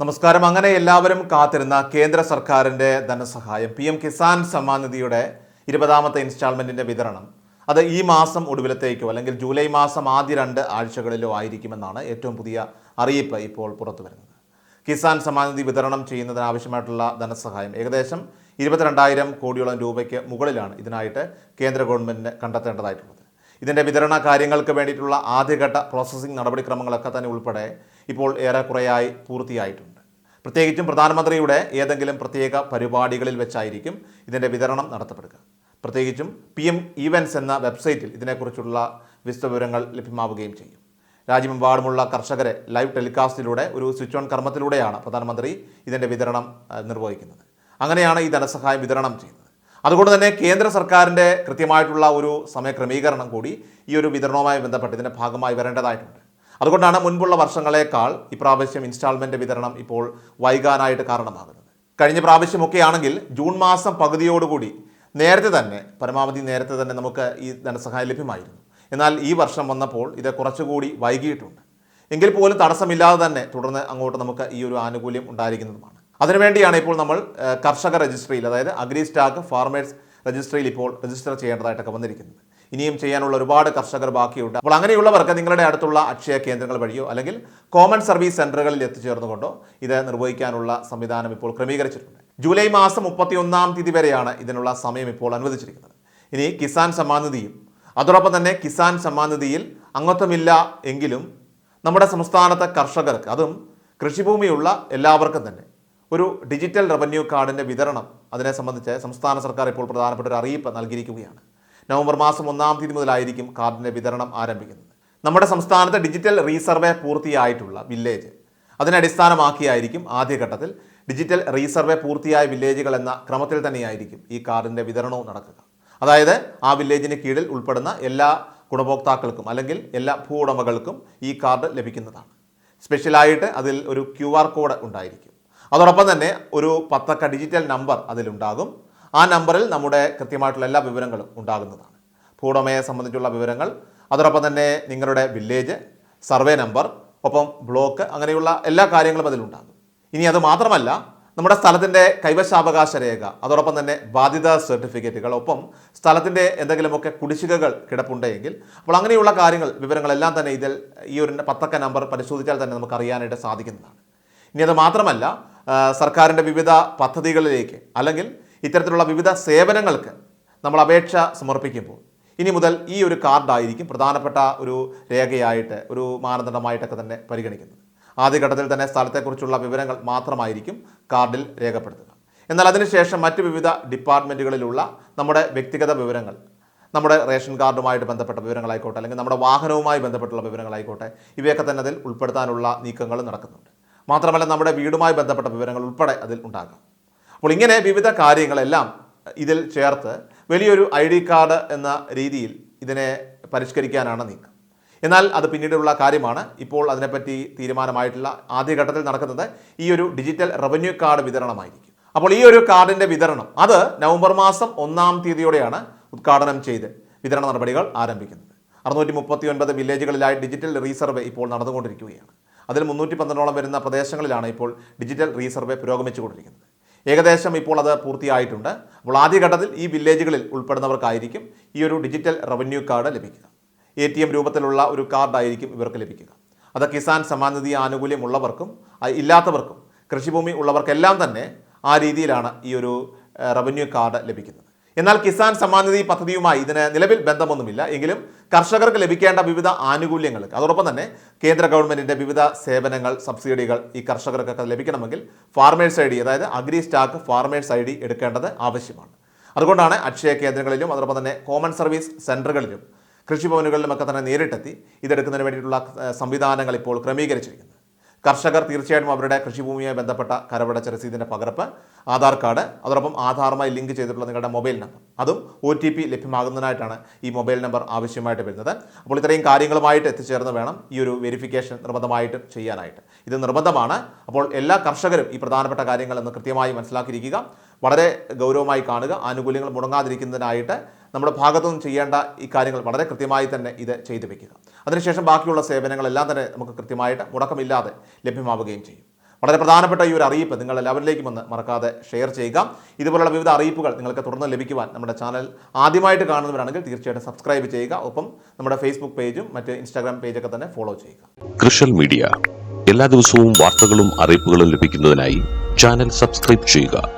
നമസ്കാരം. അങ്ങനെ എല്ലാവരും കാത്തിരുന്ന കേന്ദ്ര സർക്കാരിന്റെ ധനസഹായം പി എം കിസാൻ സമ്മാൻ നിധിയുടെ ഇരുപതാമത്തെ ഇൻസ്റ്റാൾമെന്റിന്റെ വിതരണം അത് ഈ മാസം ഒടുവിലത്തേക്കോ അല്ലെങ്കിൽ ജൂലൈ മാസം ആദ്യ രണ്ട് ആഴ്ചകളിലോ ആയിരിക്കുമെന്നാണ് ഏറ്റവും പുതിയ അറിയിപ്പ് ഇപ്പോൾ പുറത്തു വരുന്നത്. കിസാൻ സമ്മാൻ നിധി വിതരണം ചെയ്യുന്നതിന് ആവശ്യമായിട്ടുള്ള ധനസഹായം ഏകദേശം ഇരുപത്തിരണ്ടായിരം കോടിയോളം രൂപയ്ക്ക് മുകളിലാണ് ഇതിനായിട്ട് കേന്ദ്ര ഗവൺമെന്റ് കണ്ടെത്തേണ്ടതായിട്ടുള്ളത്. ഇതിന്റെ വിതരണ കാര്യങ്ങൾക്ക് വേണ്ടിയിട്ടുള്ള ആദ്യഘട്ട പ്രോസസ്സിംഗ് നടപടിക്രമങ്ങളൊക്കെ തന്നെ ഉൾപ്പെടെ ഇപ്പോൾ ഏറെക്കുറെയായി പൂർത്തിയായിട്ടുണ്ട്. പ്രത്യേകിച്ചും പ്രധാനമന്ത്രിയുടെ ഏതെങ്കിലും പ്രത്യേക പരിപാടികളിൽ വെച്ചായിരിക്കും ഇതിന്റെ വിതരണം നടത്തപ്പെടുക. പ്രത്യേകിച്ചും പി എം ഈവൻസ് എന്ന വെബ്സൈറ്റിൽ ഇതിനെക്കുറിച്ചുള്ള വിശദവിവരങ്ങൾ ലഭ്യമാവുകയും ചെയ്യും. രാജ്യമെമ്പാടുമുള്ള കർഷകരെ ലൈവ് ടെലികാസ്റ്റിലൂടെ ഒരു സ്വിച്ച് ഓൺ കർമ്മത്തിലൂടെയാണ് പ്രധാനമന്ത്രി ഇതിന്റെ വിതരണം നിർവഹിക്കുന്നത്. അങ്ങനെയാണ് ഈ ധനസഹായം വിതരണം ചെയ്യുന്നത്. അതുകൊണ്ട് തന്നെ കേന്ദ്ര സർക്കാരിന്റെ കൃത്യമായിട്ടുള്ള ഒരു സമയക്രമീകരണം കൂടി ഈ ഒരു വിതരണവുമായി ബന്ധപ്പെട്ട് ഇതിന്റെ ഭാഗമായി വരേണ്ടതായിട്ടുണ്ട്. അതുകൊണ്ടാണ് മുൻപുള്ള വർഷങ്ങളേക്കാൾ ഇപ്രാവശ്യം ഇൻസ്റ്റാൾമെന്റ് വിതരണം ഇപ്പോൾ വൈകാനായിട്ട് കാരണമാകുന്നത്. കഴിഞ്ഞ പ്രാവശ്യമൊക്കെ ആണെങ്കിൽ ജൂൺ മാസം പകുതിയോടുകൂടി നേരത്തെ തന്നെ പരമാവധി നേരത്തെ തന്നെ നമുക്ക് ഈ ധനസഹായം ലഭ്യമായിരുന്നു. എന്നാൽ ഈ വർഷം വന്നപ്പോൾ ഇത് കുറച്ചുകൂടി വൈകിയിട്ടുണ്ട്. എങ്കിൽ പോലും തടസ്സമില്ലാതെ തന്നെ തുടർന്ന് അങ്ങോട്ട് നമുക്ക് ഈ ഒരു ആനുകൂല്യം ഉണ്ടായിരിക്കുന്നതുമാണ്. അതിനുവേണ്ടിയാണ് ഇപ്പോൾ നമ്മൾ കർഷക രജിസ്ട്രിയിൽ അതായത് അഗ്രി സ്റ്റാക്ക് ഫാർമേഴ്സ് രജിസ്ട്രിയിൽ ഇപ്പോൾ രജിസ്റ്റർ ചെയ്യേണ്ടതായിട്ടൊക്കെ വന്നിരിക്കുന്നത്. ഇനിയും ചെയ്യാനുള്ള ഒരുപാട് കർഷകർ ബാക്കിയുണ്ട്. അപ്പോൾ അങ്ങനെയുള്ളവർക്ക് നിങ്ങളുടെ അടുത്തുള്ള അക്ഷയ കേന്ദ്രങ്ങൾ വഴിയോ അല്ലെങ്കിൽ കോമൺ സർവീസ് സെന്ററുകളിൽ എത്തിച്ചേർന്നുകൊണ്ടോ ഇത് നിർവഹിക്കാനുള്ള സംവിധാനം ഇപ്പോൾ ക്രമീകരിച്ചിട്ടുണ്ട്. ജൂലൈ മാസം മുപ്പത്തിയൊന്നാം തീയതി വരെയാണ് ഇതിനുള്ള സമയം ഇപ്പോൾ അനുവദിച്ചിരിക്കുന്നത്. ഇനി കിസാൻ സമ്മാൻ നിധിയും അതോടൊപ്പം തന്നെ കിസാൻ സമ്മാൻ നിധിയിൽ അംഗത്വമില്ല എങ്കിലും നമ്മുടെ സംസ്ഥാനത്തെ കർഷകർക്ക് അതും കൃഷിഭൂമിയുള്ള എല്ലാവർക്കും തന്നെ ഒരു ഡിജിറ്റൽ റവന്യൂ കാർഡിന്റെ വിതരണം അതിനെ സംബന്ധിച്ച് സംസ്ഥാന സർക്കാർ ഇപ്പോൾ പ്രധാനപ്പെട്ട ഒരു അറിയിപ്പ് നൽകിയിരിക്കുകയാണ്. നവംബർ മാസം ഒന്നാം തീയതി മുതലായിരിക്കും കാർഡിന്റെ വിതരണം ആരംഭിക്കുന്നത്. നമ്മുടെ സംസ്ഥാനത്ത് ഡിജിറ്റൽ റീസർവേ പൂർത്തിയായിട്ടുള്ള വില്ലേജ് അതിനെ അടിസ്ഥാനമാക്കിയായിരിക്കും ആദ്യഘട്ടത്തിൽ ഡിജിറ്റൽ റീസർവേ പൂർത്തിയായ വില്ലേജുകൾ എന്ന ക്രമത്തിൽ തന്നെയായിരിക്കും ഈ കാർഡിന്റെ വിതരണവും നടക്കുക. അതായത് ആ വില്ലേജിന് കീഴിൽ ഉൾപ്പെടുന്ന എല്ലാ ഗുണഭോക്താക്കൾക്കും അല്ലെങ്കിൽ എല്ലാ ഭൂ ഉടമകൾക്കും ഈ കാർഡ് ലഭിക്കുന്നതാണ്. സ്പെഷ്യലായിട്ട് അതിൽ ഒരു ക്യു കോഡ് ഉണ്ടായിരിക്കും. അതോടൊപ്പം തന്നെ ഒരു പത്തക്ക ഡിജിറ്റൽ നമ്പർ അതിലുണ്ടാകും. ആ നമ്പറിൽ നമ്മുടെ കൃത്യമായിട്ടുള്ള എല്ലാ വിവരങ്ങളും ഉണ്ടാകുന്നതാണ്. ഭൂടമയെ സംബന്ധിച്ചുള്ള വിവരങ്ങൾ അതോടൊപ്പം തന്നെ നിങ്ങളുടെ വില്ലേജ് സർവേ നമ്പർ ഒപ്പം ബ്ലോക്ക് അങ്ങനെയുള്ള എല്ലാ കാര്യങ്ങളും അതിലുണ്ടാകും ഇനി അത് മാത്രമല്ല നമ്മുടെ സ്ഥലത്തിന്റെ കൈവശാവകാശ രേഖ അതോടൊപ്പം തന്നെ ബാധ്യതാ സർട്ടിഫിക്കറ്റുകൾ ഒപ്പം സ്ഥലത്തിന്റെ എന്തെങ്കിലുമൊക്കെ കുടിശ്ശികകൾ കിടപ്പുണ്ടെങ്കിൽ അപ്പോൾ അങ്ങനെയുള്ള കാര്യങ്ങൾ വിവരങ്ങളെല്ലാം തന്നെ ഇതിൽ ഈ ഒരു പത്തക്ക നമ്പർ പരിശോധിച്ചാൽ തന്നെ നമുക്ക് അറിയാനായിട്ട് സാധിക്കുന്നതാണ്. ഇനി അത് മാത്രമല്ല സർക്കാരിന്റെ വിവിധ പദ്ധതികളിലേക്ക് അല്ലെങ്കിൽ ഇത്തരത്തിലുള്ള വിവിധ സേവനങ്ങൾക്ക് നമ്മൾ അപേക്ഷ സമർപ്പിക്കുമ്പോൾ ഇനി മുതൽ ഈ ഒരു കാർഡായിരിക്കും പ്രധാനപ്പെട്ട ഒരു രേഖയായിട്ട് ഒരു മാനദണ്ഡമായിട്ടൊക്കെ തന്നെ പരിഗണിക്കുന്നത്. ആദ്യഘട്ടത്തിൽ തന്നെ സ്ഥലത്തെക്കുറിച്ചുള്ള വിവരങ്ങൾ മാത്രമായിരിക്കും കാർഡിൽ രേഖപ്പെടുത്തുക. എന്നാൽ അതിനുശേഷം മറ്റ് വിവിധ ഡിപ്പാർട്ട്മെന്റുകളിലുള്ള നമ്മുടെ വ്യക്തിഗത വിവരങ്ങൾ നമ്മുടെ റേഷൻ കാർഡുമായിട്ട് ബന്ധപ്പെട്ട വിവരങ്ങളായിക്കോട്ടെ അല്ലെങ്കിൽ നമ്മുടെ വാഹനവുമായി ബന്ധപ്പെട്ടുള്ള വിവരങ്ങളായിക്കോട്ടെ ഇവയൊക്കെ തന്നെ അതിൽ ഉൾപ്പെടുത്താനുള്ള നീക്കങ്ങൾ നടക്കുന്നുണ്ട്. മാത്രമല്ല നമ്മുടെ വീടുമായി ബന്ധപ്പെട്ട വിവരങ്ങൾ ഉൾപ്പെടെ അതിൽ ഉണ്ടാകാം. അപ്പോൾ ഇങ്ങനെ വിവിധ കാര്യങ്ങളെല്ലാം ഇതിൽ ചേർത്ത് വലിയൊരു ഐ ഡി കാർഡ് എന്ന രീതിയിൽ ഇതിനെ പരിഷ്കരിക്കാനാണ് നീക്കം. എന്നാൽ അത് പിന്നീടുള്ള കാര്യമാണ്. ഇപ്പോൾ അതിനെപ്പറ്റി തീരുമാനമായിട്ടുള്ള ആദ്യഘട്ടത്തിൽ നടക്കുന്നത് ഈ ഒരു ഡിജിറ്റൽ റവന്യൂ കാർഡ് വിതരണമായിരിക്കും. അപ്പോൾ ഈ ഒരു കാർഡിന്റെ വിതരണം അത് നവംബർ മാസം ഒന്നാം തീയതിയോടെയാണ് ഉദ്ഘാടനം ചെയ്ത് വിതരണ നടപടികൾ ആരംഭിക്കുന്നത്. അറുന്നൂറ്റി മുപ്പത്തി ഒൻപത് വില്ലേജുകളിലായി ഡിജിറ്റൽ റീസർവേ ഇപ്പോൾ നടന്നുകൊണ്ടിരിക്കുകയാണ്. അതിൽ മുന്നൂറ്റി പന്ത്രണ്ടോളം വരുന്ന പ്രദേശങ്ങളിലാണ് ഇപ്പോൾ ഡിജിറ്റൽ റീസർവേ പുരോഗമിച്ചുകൊണ്ടിരിക്കുന്നത്. ഏകദേശം ഇപ്പോൾ അത് പൂർത്തിയായിട്ടുണ്ട്. അപ്പോൾ ആദ്യഘട്ടത്തിൽ ഈ വില്ലേജുകളിൽ ഉൾപ്പെടുന്നവർക്കായിരിക്കും ഈ ഒരു ഡിജിറ്റൽ റവന്യൂ കാർഡ് ലഭിക്കുക. എ ടി എം രൂപത്തിലുള്ള ഒരു കാർഡായിരിക്കും ഇവർക്ക് ലഭിക്കുക. അത് കിസാൻ സമ്മാൻ നിധി ആനുകൂല്യമുള്ളവർക്കും ഇല്ലാത്തവർക്കും കൃഷിഭൂമി ഉള്ളവർക്കെല്ലാം തന്നെ ആ രീതിയിലാണ് ഈ ഒരു റവന്യൂ കാർഡ് ലഭിക്കുന്നത്. എന്നാൽ കിസാൻ സമ്മാൻ നിധി പദ്ധതിയുമായി ഇതിന് നിലവിൽ ബന്ധമൊന്നുമില്ല. എങ്കിലും കർഷകർക്ക് ലഭിക്കേണ്ട വിവിധ ആനുകൂല്യങ്ങൾ അതോടൊപ്പം തന്നെ കേന്ദ്ര ഗവൺമെന്റിന്റെ വിവിധ സേവനങ്ങൾ സബ്സിഡികൾ ഈ കർഷകർക്കൊക്കെ ലഭിക്കണമെങ്കിൽ ഫാർമേഴ്സ് ഐ ഡി അതായത് agri stack farmers I D എടുക്കേണ്ടത് ആവശ്യമാണ്. അതുകൊണ്ടാണ് അക്ഷയ കേന്ദ്രങ്ങളിലും അതോടൊപ്പം തന്നെ കോമൺ സർവീസ് സെന്ററുകളിലും കൃഷിഭവനുകളിലുമൊക്കെ തന്നെ നേരിട്ടെത്തി ഇതെടുക്കുന്നതിന് വേണ്ടിയിട്ടുള്ള സംവിധാനങ്ങൾ ഇപ്പോൾ ക്രമീകരിച്ചിരിക്കുന്നത്. കർഷകർ തീർച്ചയായിട്ടും അവരുടെ കൃഷിഭൂമിയുമായി ബന്ധപ്പെട്ട കരവടച്ച രസീതിന്റെ പകർപ്പ് ആധാർ കാർഡ് അതോടൊപ്പം ആധാറുമായി ലിങ്ക് ചെയ്തിട്ടുള്ള നിങ്ങളുടെ മൊബൈൽ നമ്പർ. അതും ഒ ടി പി ലഭ്യമാകുന്നതിനായിട്ടാണ് ഈ മൊബൈൽ നമ്പർ ആവശ്യമായിട്ട് വരുന്നത്. അപ്പോൾ ഇത്രയും കാര്യങ്ങളുമായിട്ട് എത്തിച്ചേർന്ന് വേണം ഈ ഒരു വെരിഫിക്കേഷൻ നിർബന്ധമായിട്ട് ചെയ്യാനായിട്ട്. ഇത് നിർബന്ധമാണ്. അപ്പോൾ എല്ലാ കർഷകരും ഈ പ്രധാനപ്പെട്ട കാര്യങ്ങളെന്ന് കൃത്യമായി മനസ്സിലാക്കിയിരിക്കുക. വളരെ ഗൗരവമായി കാണുക. ആനുകൂല്യങ്ങൾ മുടങ്ങാതിരിക്കുന്നതിനായിട്ട് നമ്മുടെ ഭാഗത്തുനിന്ന് ചെയ്യേണ്ട ഈ കാര്യങ്ങൾ വളരെ കൃത്യമായി തന്നെ ഇത് ചെയ്തു വയ്ക്കുക അതിനുശേഷം ബാക്കിയുള്ള സേവനങ്ങളെല്ലാം തന്നെ നമുക്ക് കൃത്യമായിട്ട് മുടക്കമില്ലാതെ ലഭ്യമാവുകയും ചെയ്യും. വളരെ പ്രധാനപ്പെട്ട ഈ ഒരു അറിയിപ്പ് നിങ്ങൾ എല്ലാവരിലേക്കും ഒന്ന് മറക്കാതെ ഷെയർ ചെയ്യുക. ഇതുപോലുള്ള വിവിധ അറിയിപ്പുകൾ നിങ്ങൾക്ക് തുടർന്ന് ലഭിക്കുവാൻ നമ്മുടെ ചാനൽ ആദ്യമായിട്ട് കാണുന്നവരാണെങ്കിൽ തീർച്ചയായിട്ടും സബ്സ്ക്രൈബ് ചെയ്യുക. ഒപ്പം നമ്മുടെ ഫേസ്ബുക്ക് പേജും മറ്റ് ഇൻസ്റ്റാഗ്രാം പേജൊക്കെ തന്നെ ഫോളോ ചെയ്യുക. കൃഷൽ മീഡിയ എല്ലാ ദിവസവും വാർത്തകളും അറിയിപ്പുകളും ലഭിക്കുന്നതിനായി ചാനൽ സബ്സ്ക്രൈബ് ചെയ്യുക.